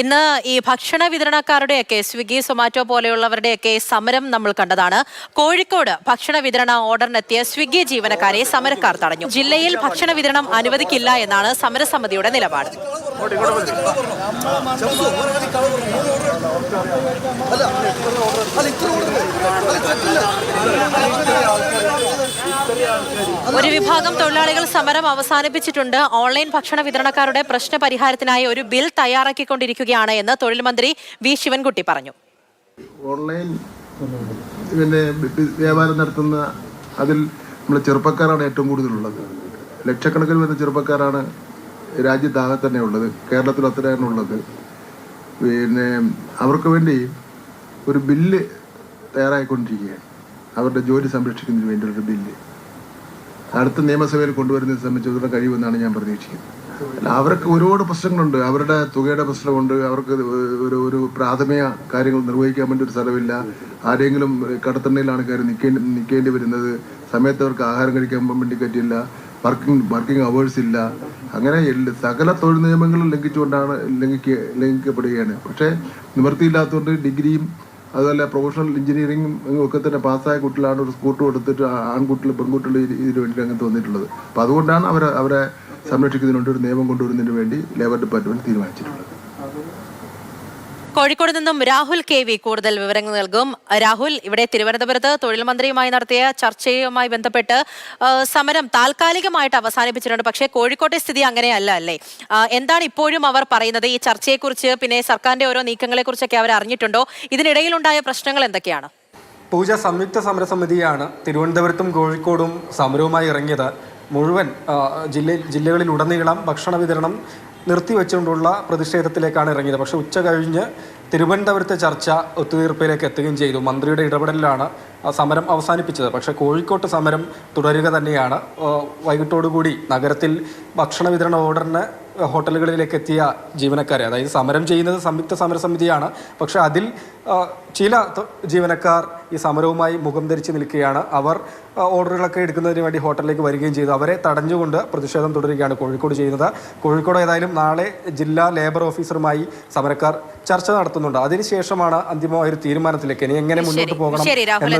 ഇന്ന് ഈ ഭക്ഷണ വിതരണക്കാരുടെയൊക്കെ സ്വിഗ്ഗി സൊമാറ്റോ പോലെയുള്ളവരുടെയൊക്കെ സമരം നമ്മൾ കണ്ടതാണ്. കോഴിക്കോട് ഭക്ഷണ വിതരണ ഓർഡറിനെത്തിയ സ്വിഗ്ഗി ജീവനക്കാരെ സമരക്കാർ തടഞ്ഞു. ജില്ലയിൽ ഭക്ഷണ വിതരണം അനുവദിക്കില്ല എന്നാണ് സമരസമിതിയുടെ നിലപാട്. ഒരു വിഭാഗം തൊഴിലാളികൾ സമരം അവസാനിപ്പിച്ചിട്ടുണ്ട്. ഓൺലൈൻ ഭക്ഷണ വിതരണക്കാരുടെ പ്രശ്ന പരിഹാരത്തിനായി ഒരു ബിൽ തയ്യാറാക്കിക്കൊണ്ടിരിക്കുകയാണ് എന്ന് തൊഴിൽ മന്ത്രി വി. ശിവൻകുട്ടി പറഞ്ഞു. ഓൺലൈൻ പിന്നെ വ്യാപാരം നടത്തുന്ന അതിൽ നമ്മൾ ചെറുപ്പക്കാരാണ് ഏറ്റവും കൂടുതലുള്ളത്. ലക്ഷക്കണക്കിന് വരുന്ന ചെറുപ്പക്കാരാണ് രാജ്യത്താകെ തന്നെ ഉള്ളത്. കേരളത്തിൽ അത്രയാണ് ഉള്ളത്. പിന്നെ അവർക്ക് വേണ്ടി ഒരു ബില്ല് തയ്യാറായിക്കൊണ്ടിരിക്കുകയാണ്. അവരുടെ ജോലി സംരക്ഷിക്കുന്നതിന് വേണ്ടിയുള്ള ബില്ല്. അടുത്ത നിയമസഭയിൽ കൊണ്ടുവരുന്നത് സംബന്ധിച്ചിടത്തോളം കഴിയുമെന്നാണ് ഞാൻ പ്രതീക്ഷിക്കുന്നത്. അല്ല അവർക്ക് ഒരുപാട് പ്രശ്നങ്ങളുണ്ട്. അവരുടെ തുകയുടെ പ്രശ്നമുണ്ട്. അവർക്ക് ഒരു ഒരു പ്രാഥമിക കാര്യങ്ങൾ നിർവഹിക്കാൻ വേണ്ടി ഒരു സ്ഥലമില്ല. ആരെങ്കിലും കടത്തണ്ണയിലാണ് കയറി നിൽക്കേണ്ടി നിൽക്കേണ്ടി വരുന്നത്. സമയത്ത് അവർക്ക് ആഹാരം കഴിക്കാൻ വേണ്ടി പറ്റില്ല. വർക്കിംഗ് വർക്കിംഗ് അവേഴ്സ് ഇല്ല. അങ്ങനെ സകല തൊഴിൽ നിയമങ്ങളും ലംഘിച്ചുകൊണ്ടാണ് ലംഘിക്ക ലംഘിക്കപ്പെടുകയാണ്. പക്ഷേ നിവൃത്തിയില്ലാത്തതുകൊണ്ട് ഡിഗ്രിയും അതുപോലെ പ്രൊഫഷണൽ എഞ്ചിനീയറിംഗും ഒക്കെ തന്നെ പാസ്സായ കുട്ടികളാണ് ഒരു സ്കൂട്ടർ കൊടുത്തിട്ട് ആൺകുട്ടികൾ പെൺകുട്ടികൾ ഇതിന് വേണ്ടി രംഗത്ത് വന്നിട്ടുള്ളത് അപ്പോൾ അതുകൊണ്ടാണ് അവരെ അവരെ സംരക്ഷിക്കുന്നതിനുവേണ്ടി ഒരു നിയമം കൊണ്ടുവരുന്നതിന് വേണ്ടി ലേബർ ഡിപ്പാർട്ട്മെന്റ് തീരുമാനിച്ചിട്ടുള്ളത്. കോഴിക്കോട് നിന്നും രാഹുൽ കെ വി കൂടുതൽ വിവരങ്ങൾ നൽകും. രാഹുൽ ഇവിടെ തിരുവനന്തപുരത്ത് തൊഴിൽ മന്ത്രിയുമായി നടത്തിയ ചർച്ചയുമായി ബന്ധപ്പെട്ട് സമരം താൽക്കാലികമായിട്ട് അവസാനിപ്പിച്ചിട്ടുണ്ട്. പക്ഷേ കോഴിക്കോട്ടെ സ്ഥിതി അങ്ങനെയല്ല അല്ലേ? എന്താണ് ഇപ്പോഴും അവർ പറയുന്നത്? ഈ ചർച്ചയെക്കുറിച്ച് പിന്നെ സർക്കാരിന്റെ ഓരോ നീക്കങ്ങളെക്കുറിച്ചൊക്കെ അവർ അറിഞ്ഞിട്ടുണ്ടോ? ഇതിനിടയിലുണ്ടായ പ്രശ്നങ്ങൾ എന്തൊക്കെയാണ്? പൂജ സംയുക്ത സമരസമിതിയാണ് തിരുവനന്തപുരത്തും കോഴിക്കോടും സമരവുമായി ഇറങ്ങിയത്. മുഴുവൻ ജില്ല ജില്ല ജില്ലകളിലുടനീളം ഭക്ഷണ വിതരണം നിർത്തിവെച്ചുകൊണ്ടുള്ള പ്രതിഷേധത്തിലേക്കാണ് ഇറങ്ങിയത്. പക്ഷേ ഉച്ച കഴിഞ്ഞ് തിരുവനന്തപുരത്തെ ചർച്ച ഒത്തുതീർപ്പിലേക്ക് എത്തുകയും ചെയ്തു. മന്ത്രിയുടെ ഇടപെടലിലാണ് സമരം അവസാനിപ്പിച്ചത്. പക്ഷേ കോഴിക്കോട്ട് സമരം തുടരുക തന്നെയാണ്. വൈകിട്ടോടുകൂടി നഗരത്തിൽ ഭക്ഷണ വിതരണ ഓർഡറിന് ഹോട്ടലുകളിലേക്ക് എത്തിയ ജീവനക്കാരെ അതായത് സമരം ചെയ്യുന്നത് സംയുക്ത സമരസമിതിയാണ് പക്ഷേ അതിൽ ചില ജീവനക്കാർ ഈ സമരവുമായി മുഖം ധരിച്ച് നിൽക്കുകയാണ്. അവർ ഓർഡറുകളൊക്കെ എടുക്കുന്നതിന് വേണ്ടി ഹോട്ടലിലേക്ക് വരികയും ചെയ്തു. അവരെ തടഞ്ഞുകൊണ്ട് പ്രതിഷേധം തുടരുകയാണ് കോഴിക്കോട് ചെയ്യുന്നത്. കോഴിക്കോട് ഏതായാലും നാളെ ജില്ലാ ലേബർ ഓഫീസറുമായി സമരക്കാർ ചർച്ച നടത്തുന്നുണ്ട്. അതിനുശേഷമാണ് അന്തിമമായ ഒരു തീരുമാനത്തിലേക്ക്. ഇനി എങ്ങനെ മുന്നോട്ട് പോകണം